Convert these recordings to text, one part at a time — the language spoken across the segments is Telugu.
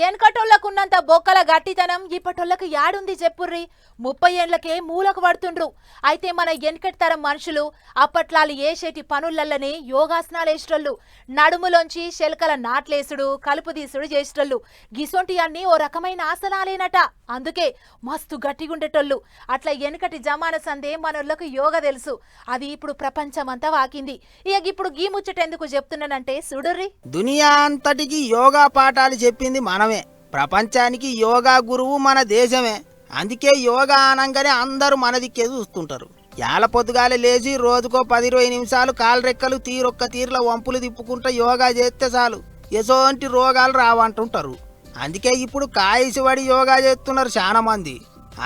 వెనకటోళ్ళకున్నంత బొక్కల గట్టితనం ఇప్పటోళ్ళకి యాడుంది చెప్పుర్రి. ముప్పై ఏండ్లకే మూలకు పడుతుండ్రు. అయితే మన ఎనకటి తరం మనుషులు అప్పట్లాలు ఏసేటి పనులల్లనే యోగాసనాలు వేసేటోళ్ళు నడుములోంచి శెలకల నాట్లేసుడు కలుపు తీసుడు చేసేటోళ్ళు. గిసొంటి అన్ని ఓ రకమైన ఆసనాలేనట. అందుకే మస్తు గట్టిగుండేటోళ్ళు. అట్లా ఎనకటి జమాన సందే మనోళ్ళకు యోగ తెలుసు. అది ఇప్పుడు ప్రపంచమంతా వాకింది. ఇక ఇప్పుడు గీ ముచ్చటెందుకు చెప్తున్నానంటే సుడుర్రి దునియా అంతటికి యోగా పాఠాలు చెప్పింది మనం ప్రపంచానికి యోగా గురువు మన దేశమే. అందుకే యోగా అనగానే అందరూ మన దిక్కే చూస్తుంటారు. యాల పొద్దుగాలే లేచి రోజుకో పది ఇరవై నిమిషాలు కాలరెక్కలు తీరొక్క తీరులో వంపులు తిప్పుకుంటూ యోగా చేస్తే చాలు. ఎసోంటి రోగాలు రావంటుంటారు. అందుకే ఇప్పుడు కాయసిపడి యోగా చేస్తున్నారు చాలా మంది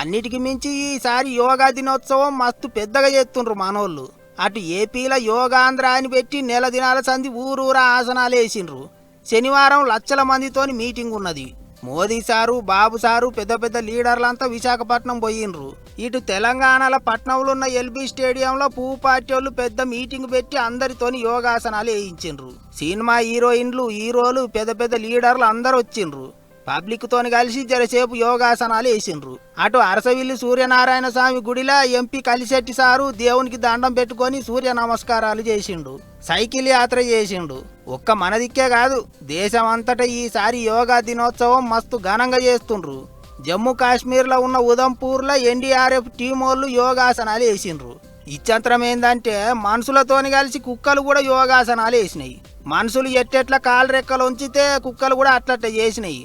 అన్నిటికి మించి ఈసారి యోగా దినోత్సవం మస్తు పెద్దగా చేస్తుండ్రు మనోళ్ళు. అటు ఏపీలో యోగాంధ్ర అని పెట్టి నెల దినాల సంది ఊరూరా ఆసనాలు వేసిండ్రు శనివారం లక్షల మందితోని మీటింగ్ ఉన్నది మోదీ సారు బాబు సారు పెద్ద పెద్ద లీడర్లంతా విశాఖపట్నం పోయిండ్రు ఇటు తెలంగాణలో పట్నంలో ఉన్న ఎల్బీ స్టేడియంలో పువ్వు పార్టీ వాళ్ళు పెద్ద మీటింగ్ పెట్టి అందరితోని యోగాసనాలు వేయించిండ్రు. సినిమా హీరోయిన్లు హీరోలు పెద్ద పెద్ద లీడర్లు అందరు వచ్చిండ్రు పబ్లిక్తో కలిసి జరసేపు యోగాసనాలు వేసిండ్రు. అటు అరసవిల్లి సూర్యనారాయణ స్వామి గుడిలో ఎంపీ కలిశెట్టి సారు దేవునికి దండం పెట్టుకొని సూర్య నమస్కారాలు చేసిండు. సైకిల్ యాత్ర చేసిండు. ఒక్క మన దిక్కే కాదు దేశం అంతటా ఈసారి యోగా దినోత్సవం మస్తు ఘనంగా చేస్తుండ్రు. జమ్మూ కాశ్మీర్లో ఉన్న ఉదంపూర్లో ఎన్డీఆర్ఎఫ్ టీం వాళ్ళు యోగాసనాలు వేసిండ్రు. ఇచ్చంతరం ఏందంటే మనుషులతోని కలిసి కుక్కలు కూడా యోగాసనాలు వేసినాయి. మనుషులు ఎట్టెట్ల కాలు రెక్కలు ఉంచితే కుక్కలు కూడా అట్లట్ట చేసినాయి.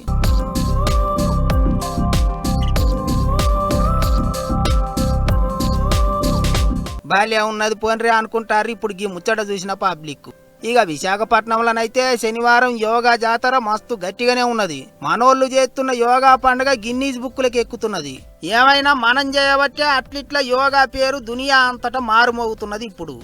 బాల్య ఉన్నది పోన్రే అనుకుంటారు. ఇప్పుడు ఈ ముచ్చట చూసిన పబ్లిక్. ఇక విశాఖపట్నంలోనైతే శనివారం యోగా జాతర మస్తు గట్టిగానే ఉన్నది. మనోళ్ళు చేస్తున్న యోగా పండుగ గిన్నీస్ బుక్కులకు ఎక్కుతున్నది. ఏమైనా మనం చేయబట్టే అట్లిట్ల యోగా పేరు దునియా అంతటా మారుమోగుతున్నది ఇప్పుడు.